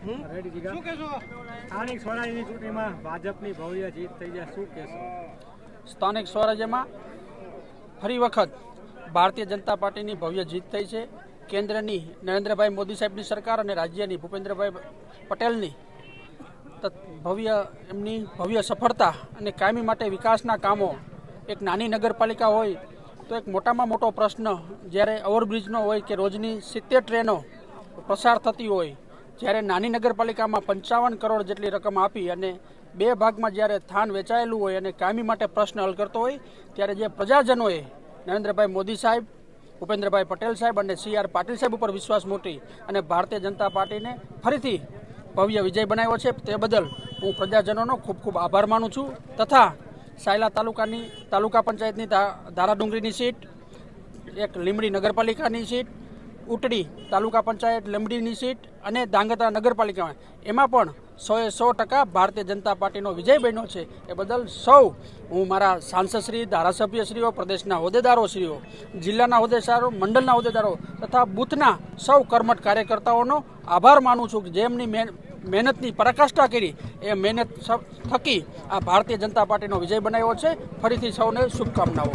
સ્થાનિક ચૂંટણીમાં ભાજપની ભવ્ય જીત થઈ જાય શું કહેશો? સ્થાનિક સ્વરાજ્યમાં ફરી વખત ભારતીય જનતા પાર્ટીની ભવ્ય જીત થઈ છે. કેન્દ્રની નરેન્દ્રભાઈ મોદી સાહેબની સરકાર અને રાજ્યની ભૂપેન્દ્રભાઈ પટેલની ભવ્ય એમની ભવ્ય સફળતા અને કાયમી માટે વિકાસના કામો. એક નાની નગરપાલિકા હોય તો એક મોટામાં મોટો પ્રશ્ન જ્યારે ઓવરબ્રિજનો હોય કે રોજની સિત્તેર ટ્રેનો પસાર થતી હોય જ્યારે નાની નગરપાલિકામાં પંચાવન કરોડ જેટલી રકમ આપી અને બે ભાગમાં જ્યારે થાન વેચાયેલું હોય અને કાયમી માટે પ્રશ્ન હલ કરતો હોય, ત્યારે જે પ્રજાજનોએ નરેન્દ્રભાઈ મોદી સાહેબ, ઉપેન્દ્રભાઈ પટેલ સાહેબ અને સી આર પાટીલ સાહેબ ઉપર વિશ્વાસ મૂકી અને ભારતીય જનતા પાર્ટીને ફરીથી ભવ્ય વિજય બનાવ્યો છે. તે બદલ હું પ્રજાજનોનો ખૂબ ખૂબ આભાર માનું છું. તથા સાયલા તાલુકાની, તાલુકા પંચાયતની ધારાડુંગરીની સીટ, એક લીમડી નગરપાલિકાની સીટ ઉટડી તાલુકા પંચાયત લંબડીની સીટ અને ધાંગધ્રા નગરપાલિકામાં. એમાં પણ સોએ સો ટકા ભારતીય જનતા પાર્ટીનો વિજય બન્યો છે. એ બદલ સૌ હું મારા સાંસદશ્રી, ધારાસભ્યશ્રીઓ, પ્રદેશના હોદ્દેદારોશ્રીઓ, જિલ્લાના હોદ્દેદારો, મંડળના હોદ્દેદારો તથા બૂથના સૌ કર્મઠ કાર્યકર્તાઓનો આભાર માનું છું કે જેમની મહેન- મહેનતની પરાકાષ્ઠા કરી એ મહેનત થકી આ ભારતીય જનતા પાર્ટીનો વિજય બનાવ્યો છે. ફરીથી સૌને શુભકામનાઓ.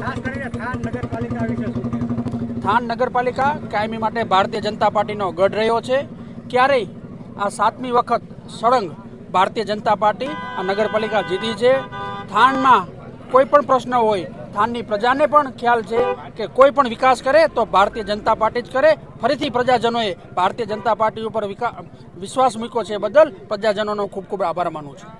થાન નગરપાલિકા કાયમી માટે ભારતીય જનતા પાર્ટીનો ગઢ રહ્યો છે. ક્યારેય આ સાતમી વખત સળંગ ભારતીય જનતા પાર્ટી આ નગરપાલિકા જીતી છે. થાનમાં કોઈ પણ પ્રશ્ન હોય, થાનની પ્રજાને પણ ખ્યાલ છે કે કોઈ પણ વિકાસ કરે તો ભારતીય જનતા પાર્ટી જ કરે. ફરીથી પ્રજાજનોએ ભારતીય જનતા પાર્ટી ઉપર વિશ્વાસ મૂક્યો છે બદલ પ્રજાજનોનો ખૂબ ખૂબ આભાર માનું છું.